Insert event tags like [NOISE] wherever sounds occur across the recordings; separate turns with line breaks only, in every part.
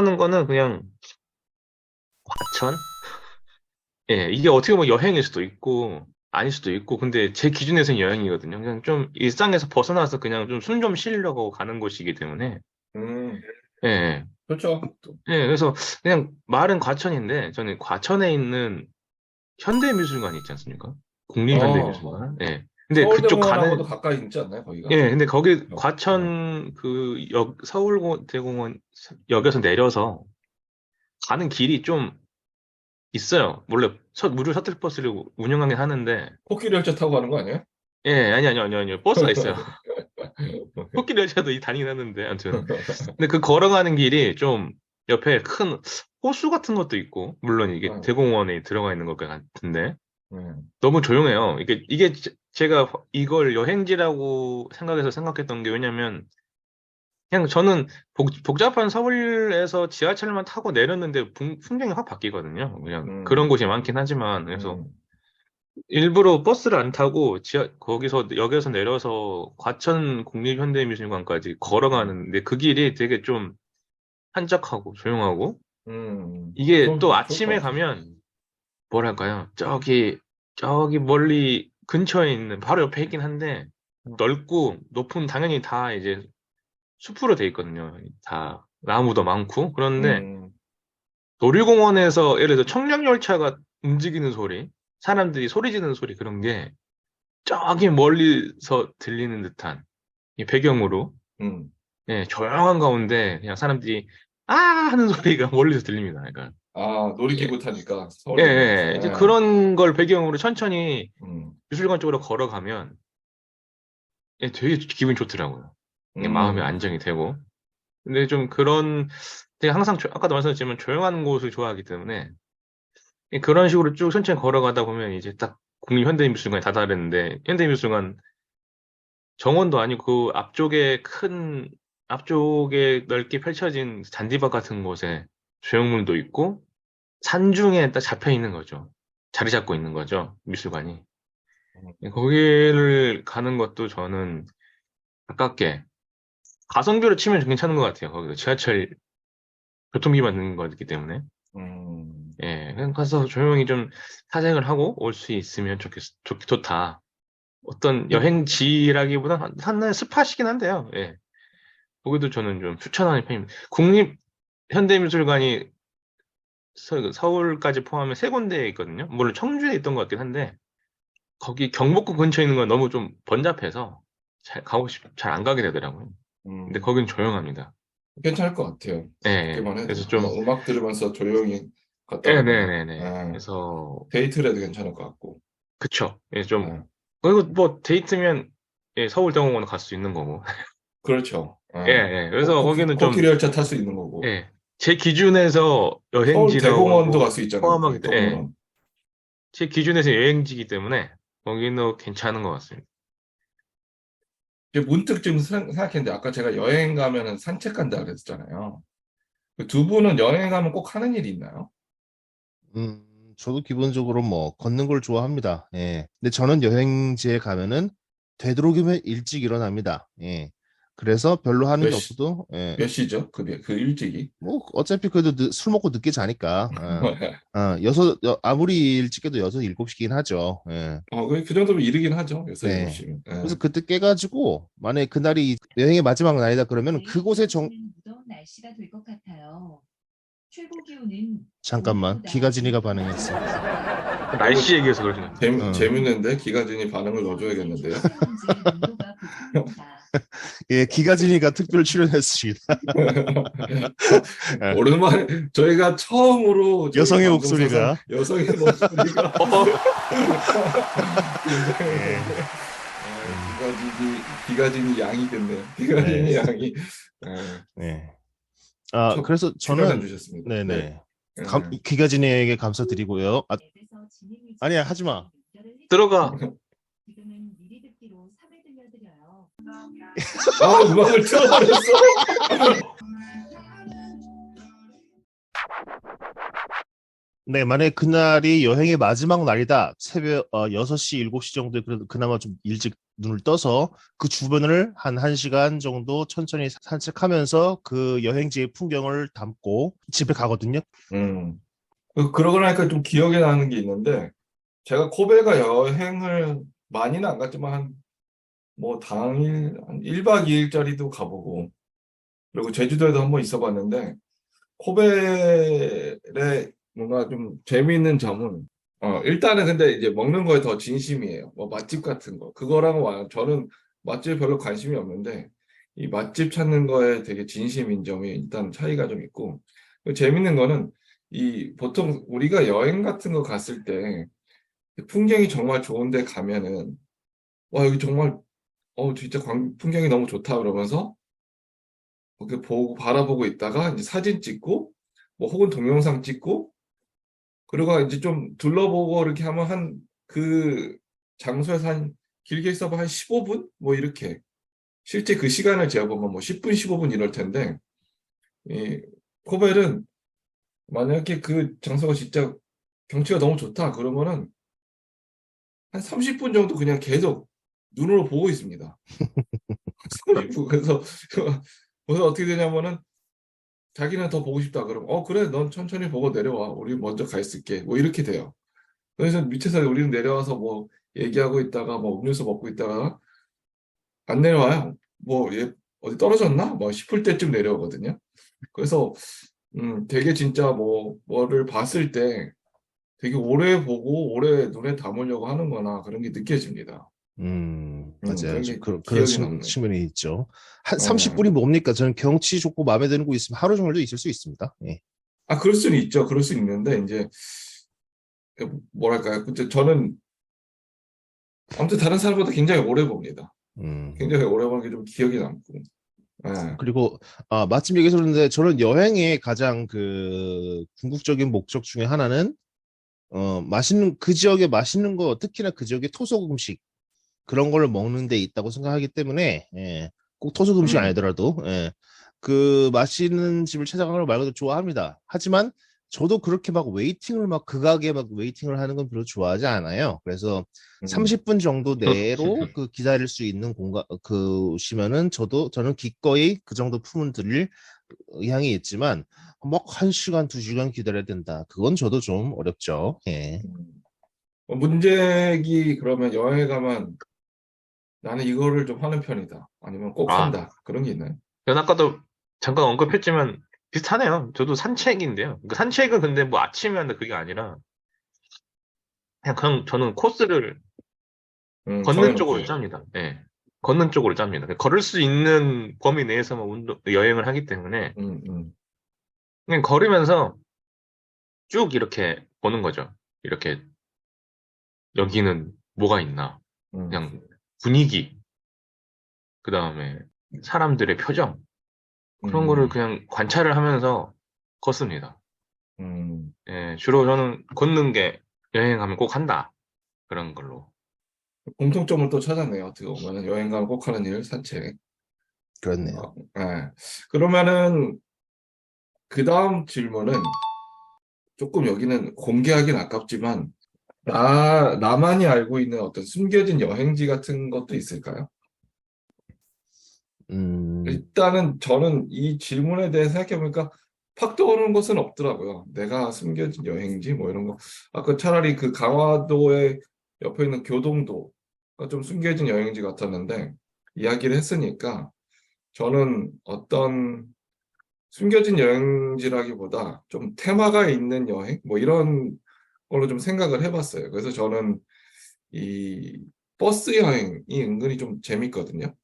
생각나는 거는 그냥 과천? 예, 이게 어떻게 보면 여행일 수도 있고 아닐 수도 있고 근데 제 기준에서는 여행이거든요. 그냥 좀 일상에서 벗어나서 그냥 좀 숨 좀 쉬려고 가는 곳이기 때문에
음,
예,
그렇죠. 또,
예, 그래서 그냥 말은 과천인데 저는 과천에 있는 현대미술관 있지 않습니까? 국립현대미술관. 예. 근데 그쪽 가는
서울대공원하고도 가까이 있지 않나요, 거기가?
예, 근데 거기
어,
과천 그 역, 서울대공원 역에서 내려서 가는 길이 좀 있어요. 원래 셔- 무료 셔틀버스를 운영하긴 하는데,
코끼리 열차 타고 가는 거 아니에요?
예, 아니, 아니, 아니, 아니, 버스가 있어요. [LAUGHS] 코끼리 열차도 이 다니긴 하는데, 아무튼. 근데 그 걸어가는 길이 좀 옆에 큰 호수 같은 것도 있고, 물론 이게
어.
대공원에 들어가 있는 것 같은데,
음,
너무 조용해요. 이게, 이게 제- 제가 이걸 여행지라고 생각해서 생각했던 게 왜냐면, 그냥 저는 복, 복잡한 서울에서 지하철만 타고 내렸는데 풍, 풍경이 확 바뀌거든요. 그냥
음.
그런 곳이 많긴 하지만, 그래서
음,
일부러 버스를 안 타고 지하, 거기서 역에서 내려서 과천 국립현대미술관까지 걸어가는데 그 길이 되게 좀 한적하고 조용하고,
음.
이게
좋을-
또 아침에. 가면 뭐랄까요? 저기 저기 멀리 근처에 있는 바로 옆에 있긴 한데 넓고 높은 당연히 다 이제 숲으로 돼 있거든요. 다 나무도 많고 그런데
음,
놀이공원에서 예를 들어 청량열차가 움직이는 소리, 사람들이 소리 지르는 소리 그런 게 저기 멀리서 들리는 듯한 이 배경으로
음.
예, 조용한 가운데 그냥 사람들이 아 하는 [LAUGHS] 소리가 멀리서 들립니다. 그러니까
아, 놀이기구 타니까 서울.
예, 예. 이제 그런 걸 배경으로 천천히
음,
미술관 쪽으로 걸어가면 예, 되게 기분이 좋더라고요.
음.
마음이 안정이 되고. 근데 좀 그런, 제가 항상, 조- 아까도 말씀드렸지만 조용한 곳을 좋아하기 때문에 예, 그런 식으로 쭉 천천히 걸어가다 보면 이제 딱 국립현대미술관에 다다르는데 현대미술관 정원도 아니고 그 앞쪽에 큰, 앞쪽에 넓게 펼쳐진 잔디밭 같은 곳에 조형물도 있고 산중에 딱 잡혀 있는 거죠. 자리 잡고 있는 거죠. 미술관이. 예, 거기를 가는 것도 저는 가깝게 가성비로 치면 괜찮은 것 같아요. 거기도 지하철 교통비만 드는 거기 때문에.
음,
예, 그냥 가서 조용히 좀 사색을 하고 올 수 있으면 좋겠, 좋, 좋다. 어떤 여행지라기보다 하나의 스팟이긴 한데요. 예. 거기도 저는 좀 추천하는 편입니다. 국립 현대미술관이 서, 서울까지 포함해 세 군데에 있거든요. 물론 청주에 있던 것 같긴 한데, 거기 경복궁 근처에 있는 건 너무 좀 번잡해서 잘 가고 싶, 잘 안 가게 되더라고요.
음.
근데 거긴 조용합니다.
괜찮을 것 같아요. 해도.
그래서 좀,
뭐 음악 들으면서 조용히 갔다
예,
오면
네네네.
예.
그래서,
데이트를 해도 괜찮을 것 같고.
그쵸. 예, 좀,
예.
그리고 뭐 데이트면 예, 서울대공원 갈 수 있는 거고.
그렇죠. [LAUGHS]
예, 예. 그래서
코-
거기는 좀,
코끼리 열차 탈 수 있는 거고.
예, 제 기준에서 여행지라고
대공원도 갈 수 있잖아요.
포함하기 때문에, 예,
대공원.
제 기준에서 여행지이기 때문에 거기는 괜찮은 것 같습니다.
이제 문득 지금 생- 생각했는데 아까 제가 여행 가면은 산책 간다 그랬잖아요. 그두 분은 여행 가면 꼭 하는 일이 있나요?
음, 저도 기본적으로 뭐 걷는 걸 좋아합니다. 예. 근데 저는 여행지에 가면은 되도록이면 일찍 일어납니다. 예. 그래서 별로 하는
게몇 시-
없어도 예.
몇 시죠? 그, 그 일찍이?
뭐 어차피 그래도 늦- 술 먹고 늦게 자니까 어, [LAUGHS] 어, 여섯 여- 아무리 일찍 깨도 여섯 일곱 시긴 하죠. 예.
어, 그, 그 정도면 이르긴 하죠. 여섯
네.
일곱 시면. 예.
그래서 그때 깨가지고 만약에 그날이 여행의 마지막 날이다 그러면
내일
그곳에 정
날씨가 될 것 같아요. 최고 기온은
잠깐만 기가진이가 반응했어.
날씨 얘기해서 같아요.
재미,
어.
재밌는데 기가진이 반응을 넣어줘야겠는데요.
예, 기가진이가 특별 출연했습니다. 네. [LAUGHS]
오랜만에 저희가 처음으로 저희
여성의 목소리가.
여성의 목소리가 [LAUGHS]
예.
아, 기가진이 기가진이 양이겠네요. 기가진이
네.
양이 예,
네. 아
저-
그래서 저는
주셨습니다.
네네
네.
감, 기가진이에게 감사드리고요. 아, 아니야, 하지 마.
들어가. [LAUGHS]
지금은 미리 듣기로 3회 들려드려요.
아 음악을 틀어버렸어. [LAUGHS]
네, 만약에 그날이 여행의 마지막 날이다. 새벽 어, 6시, 7시 정도에 그래도 그나마 좀 일찍 눈을 떠서 그 주변을 한 1시간 정도 천천히 산책하면서 그 여행지의 풍경을 담고 집에 가거든요.
음. 그- 그러고 나니까 좀 기억에 나는 게 있는데, 제가 코베가 여행을 많이는 안 갔지만, 한, 뭐, 당일, 한 1박 2일짜리도 가보고, 그리고 제주도에도 한번 있어 봤는데, 코베의 뭔가 좀 재미있는 점은, 어, 일단은 근데 이제 먹는 거에 더 진심이에요. 뭐, 맛집 같은 거. 그거랑 와, 저는 맛집에 별로 관심이 없는데, 이 맛집 찾는 거에 되게 진심인 점이 일단 차이가 좀 있고, 그리고 재밌는 거는, 이 보통 우리가 여행 같은 거 갔을 때 풍경이 정말 좋은데 가면은 와 여기 정말 어 진짜 광- 풍경이 너무 좋다 그러면서 이렇게 보고 바라보고 있다가 이제 사진 찍고 뭐 혹은 동영상 찍고 그리고 이제 좀 둘러보고 이렇게 하면 한 그 장소에서 한 길게 있어봐 한 15분? 뭐 이렇게. 실제 그 시간을 재보면 뭐 10분 15분 이럴 텐데 이 코벨은 만약에 그 장소가 진짜 경치가 너무 좋다 그러면은 한 30분 정도 그냥 계속 눈으로 보고 있습니다. 30분. [LAUGHS] 그래서 그래서 어떻게 되냐면은 자기는 더 보고 싶다 그러면 어 그래 넌 천천히 보고 내려와 우리 먼저 가 있을게 뭐 이렇게 돼요. 그래서 밑에서 우리는 내려와서 뭐 얘기하고 있다가 뭐 음료수 먹고 있다가 안 내려와요. 뭐 얘 어디 떨어졌나? 뭐 싶을 때쯤 내려오거든요. 그래서 음, 되게 진짜 뭐, 뭐를 봤을 때 되게 오래 보고 오래 눈에 담으려고 하는거나 그런 게 느껴집니다.
음,
음,
맞아요. 좀 그런, 그런 측-
남네.
측면이 있죠. 한
어.
30분이 뭡니까? 저는 경치 좋고 마음에 드는 곳 있으면 하루 종일도 있을 수 있습니다. 예.
아, 그럴 수는 있죠. 그럴 수 있는데, 이제, 뭐랄까요. 근데 저는, 아무튼 다른 사람보다 굉장히 오래 봅니다.
음.
굉장히 오래 보는 게 좀 기억이 남고. 예.
그리고 아, 맛집 얘기해서 그러는데 저는 여행의 가장 그 궁극적인 목적 중에 하나는 어, 맛있는 그 지역에 맛있는 거 특히나 그 지역의 토속 음식 그런 걸 먹는 데 있다고 생각하기 때문에 예, 꼭 토속 음식
음.
아니더라도 예, 그 맛있는 집을 찾아가는 걸 말 그대로 좋아합니다. 하지만 저도 그렇게 막 웨이팅을 막그 가게에 막 웨이팅을 하는 건 별로 좋아하지 않아요. 그래서
음.
30분 정도 내로 그 기다릴 수 있는 공간 그시면은 저도 저는 기꺼이 그 정도 품은 드릴 의향이 있지만 막 한 시간 두 시간 기다려야 된다. 그건 저도 좀 어렵죠. 예.
음. 어, 문제기, 그러면 여행에 가면 나는 이거를 좀 하는 편이다. 아니면 꼭
아.
한다. 그런 게 있나요?
전 아까도 잠깐 언급했지만 비슷하네요. 저도 산책인데요. 그 산책은 근데 뭐 아침에 한다 그게 아니라 그냥, 그냥 저는 코스를
음,
걷는. 쪽으로 짭니다. 예. 걷는 쪽으로 짭니다. 걸을 수 있는 범위 내에서만 운동, 여행을 하기 때문에
음, 음.
그냥 걸으면서 쭉 이렇게 보는 거죠. 이렇게 여기는 뭐가 있나.
음.
그냥 분위기, 그 다음에 사람들의 표정, 그런
음.
거를 그냥 관찰을 하면서 걷습니다.
음.
예, 주로 저는 걷는 게 여행하면 꼭 한다. 그런 걸로.
공통점을 또 찾았네요. 어떻게 보면 여행 가면 꼭 하는 일, 산책.
그렇네요.
어, 예. 그러면은 그 다음 질문은 조금 여기는 공개하긴 아깝지만 나 나만이 알고 있는 어떤 숨겨진 여행지 같은 것도 있을까요?
음,
일단은 저는 이 질문에 대해 생각해보니까 팍 떠오르는 것은 없더라고요. 내가 숨겨진 여행지 뭐 이런 거. 아까 차라리 그 강화도에 옆에 있는 교동도가 좀 숨겨진 여행지 같았는데 이야기를 했으니까 저는 어떤 숨겨진 여행지라기보다 좀 테마가 있는 여행 뭐 이런 걸로 좀 생각을 해봤어요. 그래서 저는 이 버스 여행이 은근히 좀 재밌거든요.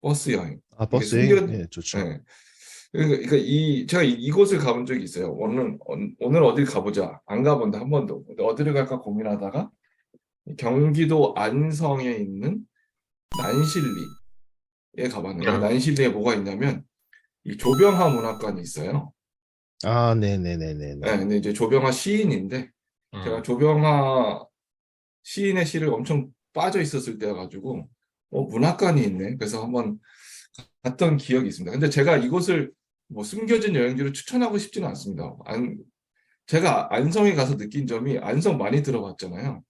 버스 여행.
아, 버스 여행?
숨겨-
예, 좋죠.
네. 그러니까 이 제가 이- 이곳을 가본 적이 있어요. 오늘 온- 오늘 어딜 가보자. 안 가본데 한 번도. 근데 어디를 갈까 고민하다가 경기도 안성에 있는 난실리에 가봤는데
음.
난실리에 뭐가 있냐면 이 조병하 문학관이 있어요.
아, 네네네네.
네, 근데 이제 조병하 시인인데
음.
제가 조병하 시인의 시를 엄청 빠져 있었을 때여 가지고 어 문학관이 있네. 그래서 한번 갔던 기억이 있습니다. 근데 제가 이곳을 뭐 숨겨진 여행지로 추천하고 싶지는 않습니다. 안, 제가 안성에 가서 느낀 점이 안성 많이 들어봤잖아요.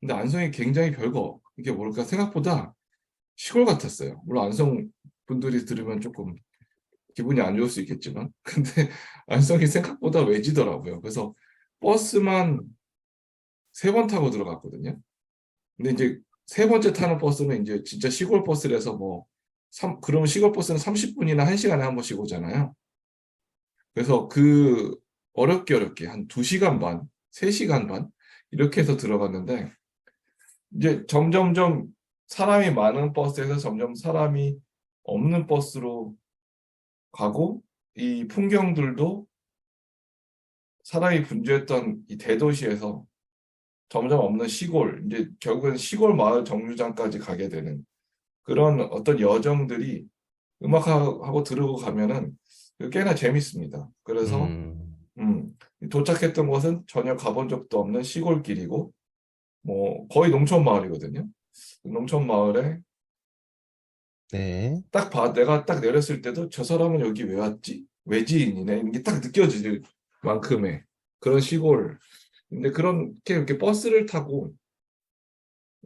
근데 안성이 굉장히 별거 이게 뭘까 생각보다 시골 같았어요. 물론 안성 분들이 들으면 조금 기분이 안 좋을 수 있겠지만, [LAUGHS] 근데 안성이 생각보다 외지더라고요. 그래서 버스만 세 번 타고 들어갔거든요. 근데 이제 세 번째 타는 버스는 이제 진짜 시골 버스라서 뭐, 삼, 그러면 시골 버스는 30분이나 1시간에 한 번씩 오잖아요. 그래서 그 어렵게 어렵게 한 2시간 반, 3시간 반 이렇게 해서 들어갔는데 이제 점점점 사람이 많은 버스에서 점점 사람이 없는 버스로 가고 이 풍경들도 사람이 분주했던 이 대도시에서 점점 없는 시골, 이제 결국은 시골 마을 정류장까지 가게 되는 그런 어떤 여정들이 음악하고 들으고 가면은 꽤나 재밌습니다. 그래서
음,
음, 도착했던 곳은 전혀 가본 적도 없는 시골길이고, 뭐, 거의 농촌 마을이거든요. 농촌 마을에
네.
딱 봐, 내가 딱 내렸을 때도 저 사람은 여기 왜 왔지? 외지인이네. 이런 게딱 느껴질 만큼의 그런 시골. 근데 그렇게 이렇게 버스를 타고,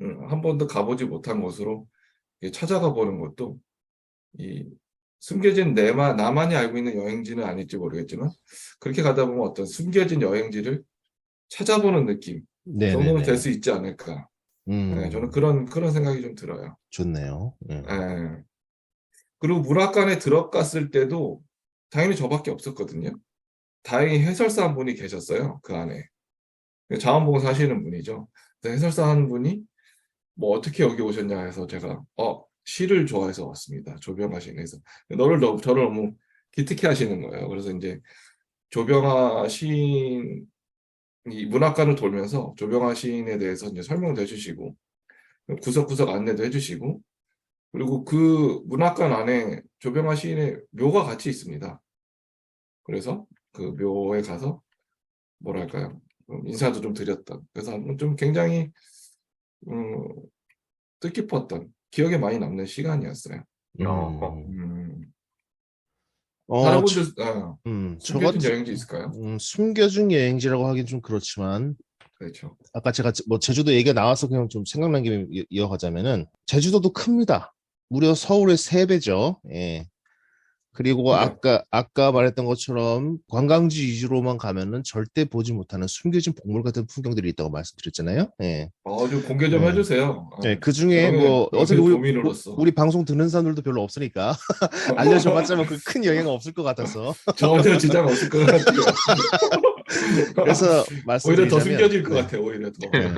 음, 한 번도 가보지 못한 곳으로 찾아가 보는 것도, 이, 숨겨진 내만, 나만이 알고 있는 여행지는 아닐지 모르겠지만, 그렇게 가다 보면 어떤 숨겨진 여행지를 찾아보는 느낌 정도는
네네네.
될수 있지 않을까.
음,
네, 저는 그런, 그런 생각이 좀 들어요.
좋네요. 예.
예. 그리고 문학관에 들어갔을 때도 당연히 저밖에 없었거든요. 다행히 해설사 한 분이 계셨어요. 그 안에. 자원봉사 하시는 분이죠. 해설사 한 분이 뭐 어떻게 여기 오셨냐 해서 제가 어 시를 좋아해서 왔습니다. 조병아 시인에서 너를 너무 저를 너무 기특해 하시는 거예요. 그래서 이제 조병아 시인 이 문학관을 돌면서 조병아 시인에 대해서 이제 설명도 해주시고 구석구석 안내도 해주시고 그리고 그 문학관 안에 조병아 시인의 묘가 같이 있습니다. 그래서 그 묘에 가서 뭐랄까요 음, 인사도 좀 드렸던 그래서 좀 굉장히 음, 뜻깊었던 기억에 많이 남는 시간이었어요.
어.
음,
어,
다른
저-
분들 어,
음, 저
숨겨진
같은,
여행지 있을까요?
음, 숨겨진 여행지라고 하긴 좀 그렇지만,
그렇죠.
아까 제가 뭐 제주도 얘기가 나와서 그냥 좀 생각난 김에 이- 이어가자면은, 제주도도 큽니다. 무려 서울의 세 배죠. 예. 그리고
네.
아까, 아까 말했던 것처럼 관광지 위주로만 가면은 절대 보지 못하는 숨겨진 보물 같은 풍경들이 있다고 말씀드렸잖아요. 예.
어, 좀 공개 좀
네.
해주세요. 어,
예, 그 중에 뭐, 어차피
여행의
우리. 우리 방송 듣는 사람들도 별로 없으니까, [LAUGHS] 알려줘봤자면 그 큰 영향은 없을 것 같아서.
저한테는 지장 없을 것 같아요. [LAUGHS]
그래서
오히려
말씀드리자면.
더 숨겨질 것
네.
같아요. 오히려 더.
네.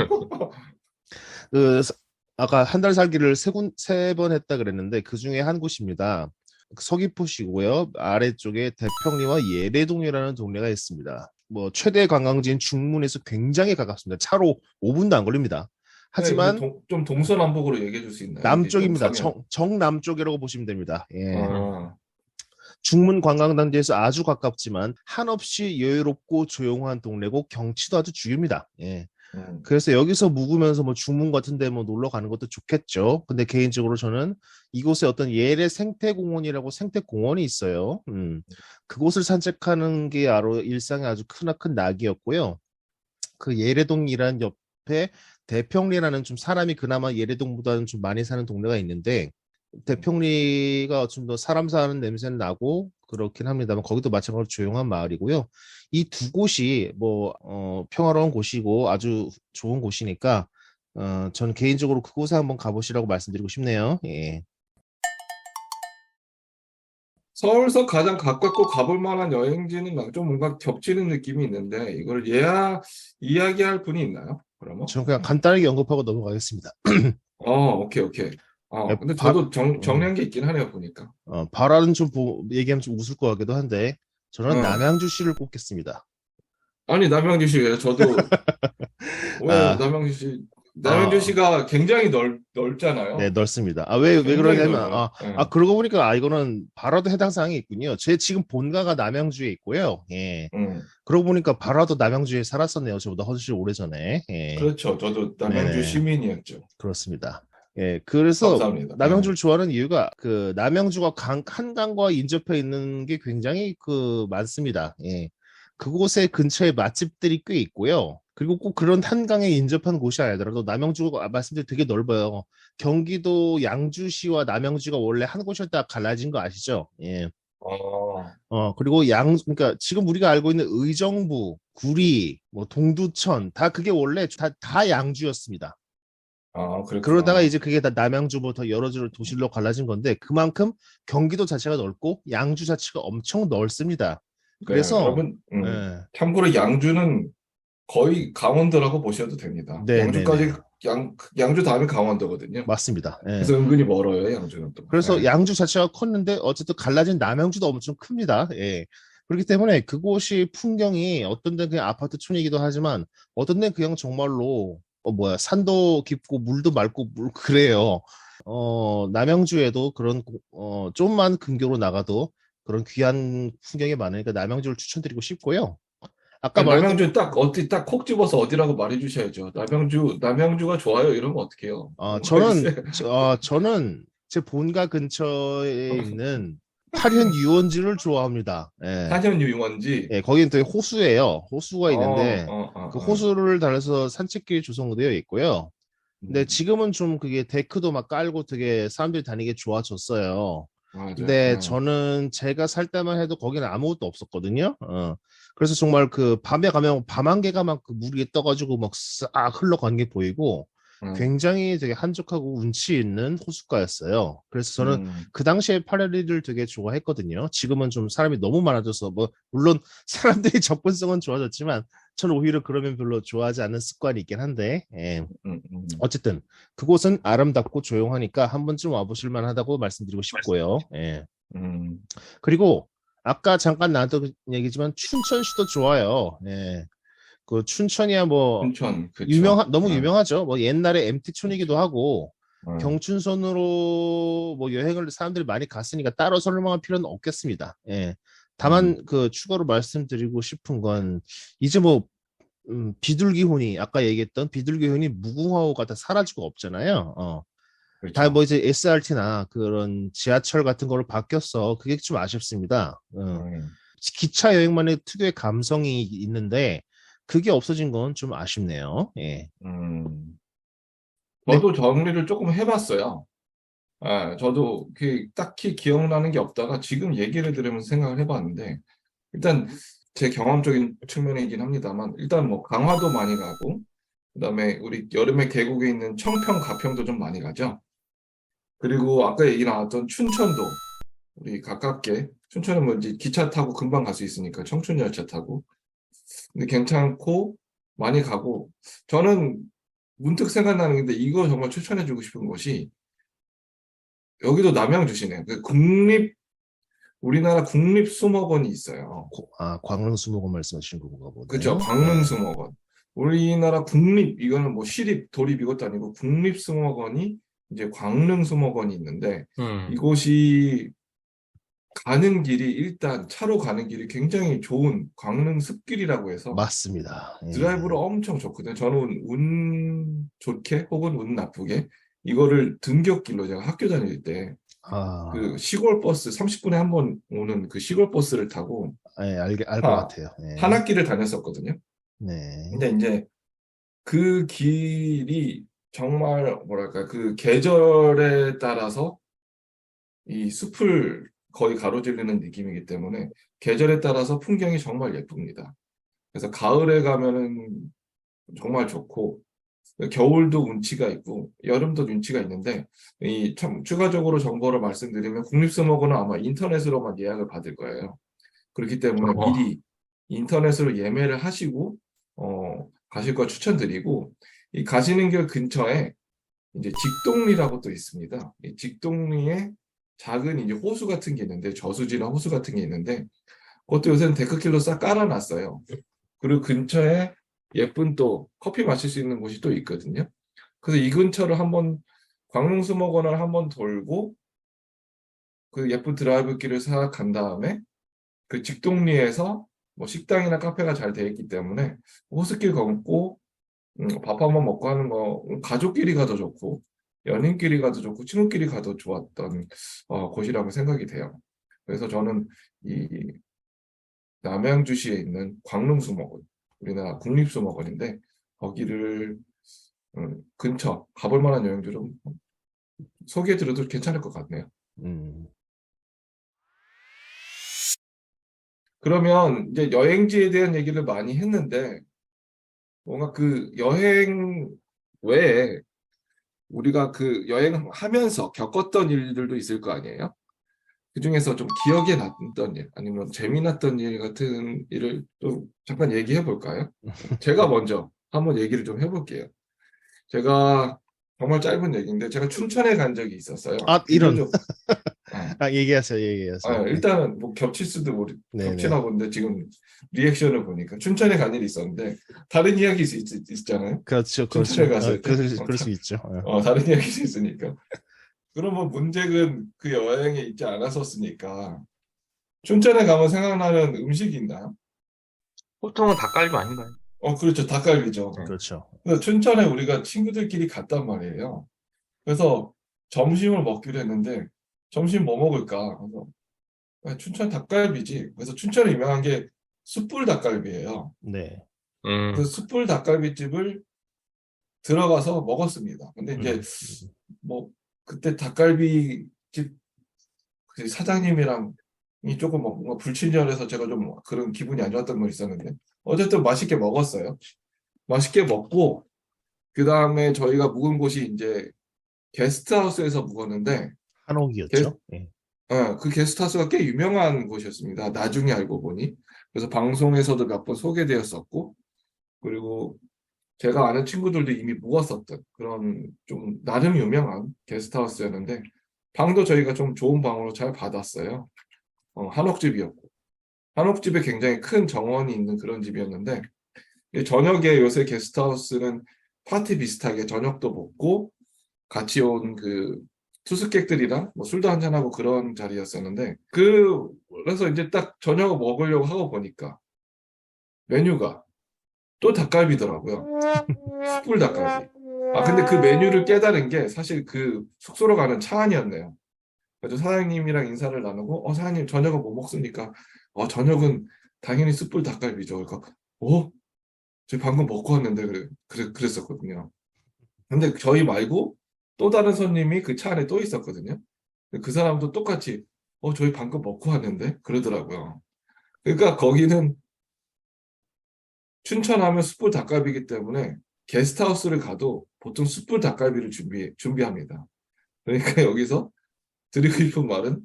그 사- 아까 한 달 살기를 세 번 했다 그랬는데 그 중에 한 곳입니다. 서귀포시고요. 아래쪽에 대평리와 예래동이라는 동네가 있습니다. 뭐 최대 관광지인 중문에서 굉장히 가깝습니다. 차로 5분도 안 걸립니다. 하지만
네, 동- 좀 동서남북으로 얘기해 줄 수 있나요?
남쪽입니다. 정, 정남쪽이라고 보시면 됩니다. 예.
아,
중문 관광단지에서 아주 가깝지만 한없이 여유롭고 조용한 동네고 경치도 아주 죽입니다. 예.
음.
그래서 여기서 묵으면서 뭐 중문 같은 데 뭐 놀러 가는 것도 좋겠죠. 근데 개인적으로 저는 이곳에 어떤 예래 생태공원이라고 생태공원이 있어요. 음. 그곳을 산책하는 게 아로 일상의 아주 크나큰 낙이었고요. 그 예래동이란 옆에 대평리라는 좀 사람이 그나마 예래동보다는 좀 많이 사는 동네가 있는데 대평리가 좀더 사람 사는 냄새는 나고 그렇긴 합니다만 거기도 마찬가지로 조용한 마을이고요. 이 두 곳이 뭐 어, 평화로운 곳이고 아주 좋은 곳이니까 어, 저는 개인적으로 그곳에 한번 가보시라고 말씀드리고 싶네요. 예.
서울서 가장 가깝고 가볼 만한 여행지는 좀 뭔가 겹치는 느낌이 있는데 이걸 예야 이야기할 분이 있나요? 그러면?
저는 그냥 간단하게 언급하고 넘어가겠습니다.
어, 오케이, 오케이. 어,
네,
근데
바-
저도 정, 정리한 게 있긴 하네요, 보니까.
어, 바라는 좀 보- 얘기하면 좀 웃을 것 같기도 한데 저는
어.
남양주 씨를 꼽겠습니다.
아니, 남양주 씨, 왜 저도, [LAUGHS] 왜
아.
남양주 씨, 남양주
어.
씨가 굉장히 넓, 넓잖아요.
네, 넓습니다. 아, 왜, 왜 그러냐면. 아,
네.
아, 그러고 보니까, 아, 이거는 바라도 해당 사항이 있군요. 제 지금 본가가 남양주에 있고요. 예.
음,
그러고 보니까 바라도 남양주에 살았었네요. 저보다 훨씬 오래 전에. 예.
그렇죠. 저도 남양주
네네.
시민이었죠.
그렇습니다. 예, 그래서
감사합니다.
남양주를 좋아하는 이유가 그 남양주가 강, 한강과 인접해 있는 게 굉장히 그 많습니다. 예. 그곳에 근처에 맛집들이 꽤 있고요. 그리고 꼭 그런 한강에 인접한 곳이 아니더라도 남양주가 말씀드린 되게 넓어요. 경기도 양주시와 남양주가 원래 한 곳이었다가 갈라진 거 아시죠? 예.
어,
어, 그리고 양, 그러니까 지금 우리가 알고 있는 의정부, 구리, 뭐 동두천, 다 그게 원래 다, 다 양주였습니다.
아, 그렇구나.
그러다가 이제 그게 다 남양주부터 여러 주 도시로 갈라진 건데 그만큼 경기도 자체가 넓고 양주 자체가 엄청 넓습니다.
네,
그래서
여러분, 음,
예.
참고로 양주는 거의 강원도라고 보셔도 됩니다.
네,
양주까지
네,
양, 양주 다음이 강원도거든요.
맞습니다. 예.
그래서 은근히 멀어요, 양주는 또.
그래서
네.
양주 자체가 컸는데 어쨌든 갈라진 남양주도 엄청 큽니다. 예. 그렇기 때문에 그곳이 풍경이 어떤 데는 그냥 아파트 촌이기도 하지만 어떤 데는 그냥 정말로 어 뭐야 산도 깊고 물도 맑고 물 [LAUGHS] 그래요. 어 남양주에도 그런 고- 어 좀만 근교로 나가도 그런 귀한 풍경이 많으니까 남양주를 추천드리고 싶고요. 아까
아니,
말했던
남양주 딱 어디 딱 콕 집어서 어디라고 말해 주셔야죠. 남양주 남양주가 좋아요. 이러면 어떡해요?
어, 저는 저, 어, 저는 제 본가 근처에 있는 파련 유원지를 좋아합니다. 예.
한현 유원지.
예, 거기는 되게 호수예요. 호수가 있는데
어, 어, 어,
그
어.
호수를 달려서 산책길이 조성되어 있고요. 근데
음,
지금은 좀 그게 데크도 막 깔고 되게 사람들이 다니기 좋아졌어요.
맞아요.
근데
어.
저는 제가 살 때만 해도 거기는 아무것도 없었거든요. 어. 그래서 정말 그 밤에 가면 밤 안개가 막 그 물 위에 떠가지고 막 싹 흘러가는 게 보이고
음,
굉장히 되게 한적하고 운치 있는 호숫가였어요. 그래서 저는
음,
그 당시에 파라리를 되게 좋아했거든요. 지금은 좀 사람이 너무 많아져서 뭐 물론 [LAUGHS] 사람들이 접근성은 좋아졌지만 저는 오히려 그러면 별로 좋아하지 않는 습관이 있긴 한데 예.
음, 음.
어쨌든 그곳은 아름답고 조용하니까 한 번쯤 와보실 만하다고 말씀드리고 싶고요. 예.
음.
그리고 아까 잠깐 나왔던 얘기지만 춘천시도 좋아요. 예. 그 춘천이야 뭐
춘천.
유명하 너무
어,
유명하죠. 뭐 옛날에 MT촌이기도 하고
어.
경춘선으로 뭐 여행을 사람들이 많이 갔으니까 따로 설명할 필요는 없겠습니다. 예. 다만
음.
그 추가로 말씀드리고 싶은 건 이제 뭐 음, 비둘기혼이 아까 얘기했던 비둘기혼이 무궁화호가 다 사라지고 없잖아요. 어.
그렇죠.
다뭐 이제 SRT나 그런 지하철 같은 거로 바뀌었어. 그게 좀 아쉽습니다. 어.
음.
기차 여행만의 특유의 감성이 있는데 그게 없어진 건 좀 아쉽네요. 예.
음.
네.
저도 정리를 조금 해봤어요. 아, 저도 그 딱히 기억나는 게 없다가 지금 얘기를 들으면서 생각을 해봤는데 일단 제 경험적인 측면이긴 합니다만 일단 뭐 강화도 많이 가고 그다음에 우리 여름에 계곡에 있는 청평, 가평도 좀 많이 가죠. 그리고 아까 얘기 나왔던 춘천도 우리 가깝게 춘천은 뭐 이제 기차 타고 금방 갈 수 있으니까 청춘 열차 타고 근데 괜찮고 많이 가고 저는 문득 생각나는 건데 이거 정말 추천해주고 싶은 곳이 여기도 남양 주시네요. 그 국립 우리나라 국립 수목원이 있어요.
고- 아, 광릉 수목원 말씀하시는 건가 보네요.
그죠? 광릉 수목원. 우리나라 국립 이거는 뭐 시립 도립 이것도 아니고 국립 수목원이 이제 광릉 수목원이 있는데
음.
이곳이 가는 길이 일단 차로 가는 길이 굉장히 좋은 광릉 습길이라고 해서
맞습니다. 예.
드라이브로 엄청 좋거든요. 저는 운 좋게 혹은 운 나쁘게 이거를 등굣길로 제가 학교 다닐 때그
아,
시골 버스 30분에 한 번 오는 그 시골 버스를 타고
예, 알게 알것
아,
같아요. 예.
한 학기를 다녔었거든요.
네.
근데 이제 그 길이 정말 뭐랄까 그 계절에 따라서 이 숲을 거의 가로지르는 느낌이기 때문에 계절에 따라서 풍경이 정말 예쁩니다. 그래서 가을에 가면은 정말 좋고 겨울도 운치가 있고 여름도 운치가 있는데 이 참 추가적으로 정보를 말씀드리면 국립수목원은 아마 인터넷으로만 예약을 받을 거예요. 그렇기 때문에
어.
미리 인터넷으로 예매를 하시고 어, 가실 거 추천드리고 이 가시는 길 근처에 이제 직동리라고 또 있습니다. 이 직동리에 작은 이제 호수 같은 게 있는데 저수지나 호수 같은 게 있는데 그것도 요새는 데크길로 싹 깔아놨어요. 그리고 근처에 예쁜 또 커피 마실 수 있는 곳이 또 있거든요. 그래서 이 근처를 한번 광릉수목원을 한번 돌고 그 예쁜 드라이브 길을 싹 간 다음에 그 직동리에서 뭐 식당이나 카페가 잘 되어 있기 때문에 호수길 걷고 음, 밥 한번 먹고 하는 거 음, 가족끼리 가도 좋고 연인끼리 가도 좋고 친구끼리 가도 좋았던 어, 곳이라고 생각이 돼요. 그래서 저는 이 남양주시에 있는 광릉수목원 우리나라 국립수목원인데 거기를 음, 근처 가볼 만한 여행들은 소개해드려도 괜찮을 것 같네요.
음.
그러면 이제 여행지에 대한 얘기를 많이 했는데 뭔가 그 여행 외에 우리가 그 여행하면서 겪었던 일들도 있을 거 아니에요? 그 중에서 좀 기억에 남던 일, 아니면 재미났던 일 같은 일을 좀 잠깐 얘기해 볼까요? [LAUGHS] 제가 먼저 한번 얘기를 좀 해볼게요. 제가 정말 짧은 얘기인데 제가 춘천에 간 적이 있었어요.
아, 이런.
좀- 네.
아, 얘기하세요, 얘기하세요.
아, 일단은 뭐 겹칠 수도 모르,
네네.
겹치나 본데 지금 리액션을 보니까 춘천에 간 일이 있었는데 다른 이야기 있, 있, 있잖아요.
그렇죠, 그렇죠.
춘천에 갔을
어,
때.
그럴, 그럴 수 있죠. 어.
어, 다른 이야기도 있으니까. 그러면 문제는 그 여행에 있지 않았었으니까 춘천에 가면 생각나는 음식이 있나요?
보통은 닭갈비 아닌가요?
어, 그렇죠. 닭갈비죠.
그렇죠.
그래서 춘천에 우리가 친구들끼리 갔단 말이에요. 그래서 점심을 먹기로 했는데 점심 뭐 먹을까? 그래서 아, 춘천 닭갈비지. 그래서 춘천에 유명한 게 숯불 닭갈비예요.
네.
음,
그 숯불 닭갈비집을 들어가서 먹었습니다. 근데 이제
음.
뭐 그때 닭갈비집 그 사장님이랑 이 조금 뭐 뭔가 불친절해서 제가 좀 그런 기분이 안 좋았던 건 있었는데 어쨌든 맛있게 먹었어요. 맛있게 먹고 그 다음에 저희가 묵은 곳이 이제 게스트하우스에서 묵었는데
한옥이었죠. 예.
어, 그 게스트하우스가 꽤 유명한 곳이었습니다. 나중에 알고 보니. 그래서 방송에서도 몇 번 소개되었었고, 그리고 제가 아는 친구들도 이미 묵었었던 그런 좀 나름 유명한 게스트하우스였는데, 방도 저희가 좀 좋은 방으로 잘 받았어요. 어, 한옥집이었고. 한옥집에 굉장히 큰 정원이 있는 그런 집이었는데, 이 저녁에 요새 게스트하우스는 파티 비슷하게 저녁도 먹고, 같이 온 그 투숙객들이랑 뭐 술도 한잔하고 그런 자리였었는데 그 그래서 이제 딱 저녁을 먹으려고 하고 보니까 메뉴가 또 닭갈비더라고요. [LAUGHS] 숯불 닭갈비. 아 근데 그 메뉴를 깨달은 게 사실 그 숙소로 가는 차 안이었네요. 그래서 사장님이랑 인사를 나누고 어 사장님 저녁은 뭐 먹습니까? 어 저녁은 당연히 숯불 닭갈비죠. 그러니까 어? 저 방금 먹고 왔는데 그래, 그래 그랬었거든요. 근데 저희 말고 또 다른 손님이 그 차 안에 또 있었거든요. 그 사람도 똑같이 어 저희 방금 먹고 왔는데 그러더라고요. 그러니까 거기는 춘천하면 숯불 닭갈비이기 때문에 게스트하우스를 가도 보통 숯불 닭갈비를 준비 준비합니다. 그러니까 [LAUGHS] 여기서 드리고 싶은 말은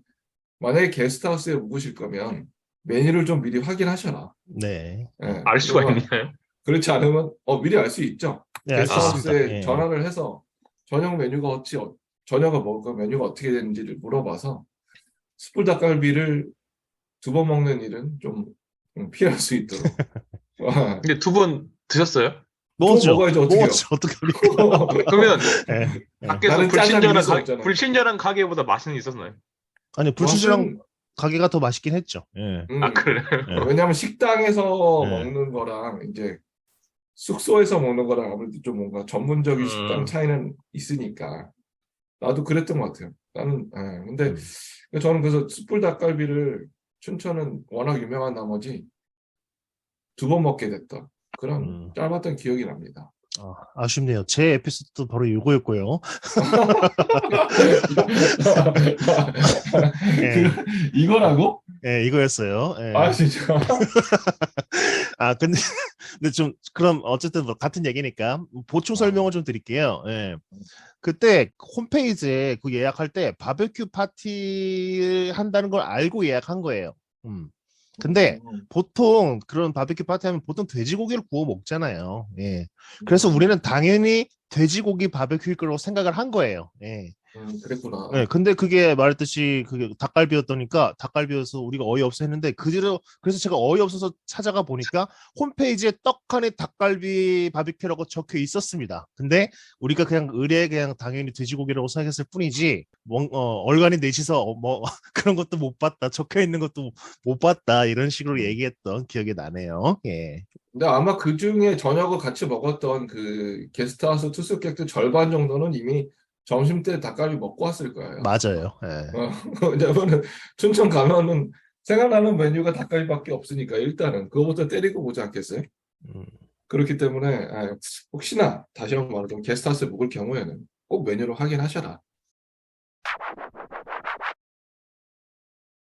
만약에 게스트하우스에 묵으실 거면 메뉴를 좀 미리 확인하셔라.
네.
예,
알 수가 있나요?
그렇지 않으면 어 미리 알 수 있죠.
네.
게스트하우스에
예.
전화를 해서 저녁 메뉴가 어찌 어- 저녁을 먹을까 메뉴가 어떻게 되는지를 물어봐서 숯불 닭갈비를 두 번 먹는 일은 좀 음, 피할 수 있도록 [LAUGHS] 아,
근데 두 번 드셨어요?
먹었죠.
먹어야지, 어떡해요.
먹었죠. 어떡합니까?
그러면
예. 예.
밖에서 불친절한, 가. 불친절한 가게보다 맛은 있었나요?
아니, 불친절한
맛은,
가게가 더 맛있긴 했죠. 예.
음,
아, 그래요?
예.
왜냐하면 식당에서
네.
먹는 거랑 이제 숙소에서 먹는 거랑 아무래도 좀 뭔가 전문적인
음.
식당 차이는 있으니까 나도 그랬던 것 같아요. 나는 예, 근데
음.
저는 그래서 숯불 닭갈비를 춘천은 워낙 유명한 나머지 두 번 먹게 됐던 그런
음.
짧았던 기억이 납니다.
아, 아쉽네요. 제 에피소드도 바로 이거였고요. 예. [LAUGHS]
그, 이거라고?
예, 이거였어요. 예.
아 진짜. [LAUGHS]
아, 근데, 근데 좀, 그럼, 어쨌든 뭐 같은 얘기니까, 보충 설명을 좀 드릴게요. 예. 그때 홈페이지에 그 예약할 때 바베큐 파티 한다는 걸 알고 예약한 거예요. 음. 근데 보통 그런 바베큐 파티 하면 보통 돼지고기를 구워 먹잖아요. 예. 그래서 우리는 당연히 돼지고기 바베큐일 거라고 생각을 한 거예요. 예.
음, 그랬구나.
네, 근데 그게 말했듯이 그게 닭갈비였더니까 닭갈비여서 우리가 어이없어 했는데 그대로 그래서 제가 어이없어서 찾아가 보니까 홈페이지에 떡하니 닭갈비 바비큐라고 적혀 있었습니다. 근데 우리가 그냥 의뢰 그냥 당연히 돼지고기라고 생각했을 뿐이지 뭐, 어, 얼간이 어, 뭐 [LAUGHS] 그런 것도 못 봤다 적혀 있는 것도 못 봤다 이런 식으로 얘기했던 기억이 나네요. 예.
근데 아마 그 중에 저녁을 같이 먹었던 그 게스트하우스 투숙객들 절반 정도는 이미 점심 때 닭갈비 먹고 왔을 거예요.
맞아요. 예.
어, [LAUGHS] 왜냐면은 춘천 가면은 생각나는 메뉴가 닭갈비밖에 없으니까 일단은 그거부터 때리고 보지 않겠어요?
음.
그렇기 때문에 예, 혹시나 다시 한번 말하자면 게스트하우스에 묵을 경우에는 꼭 메뉴를 확인하셔라.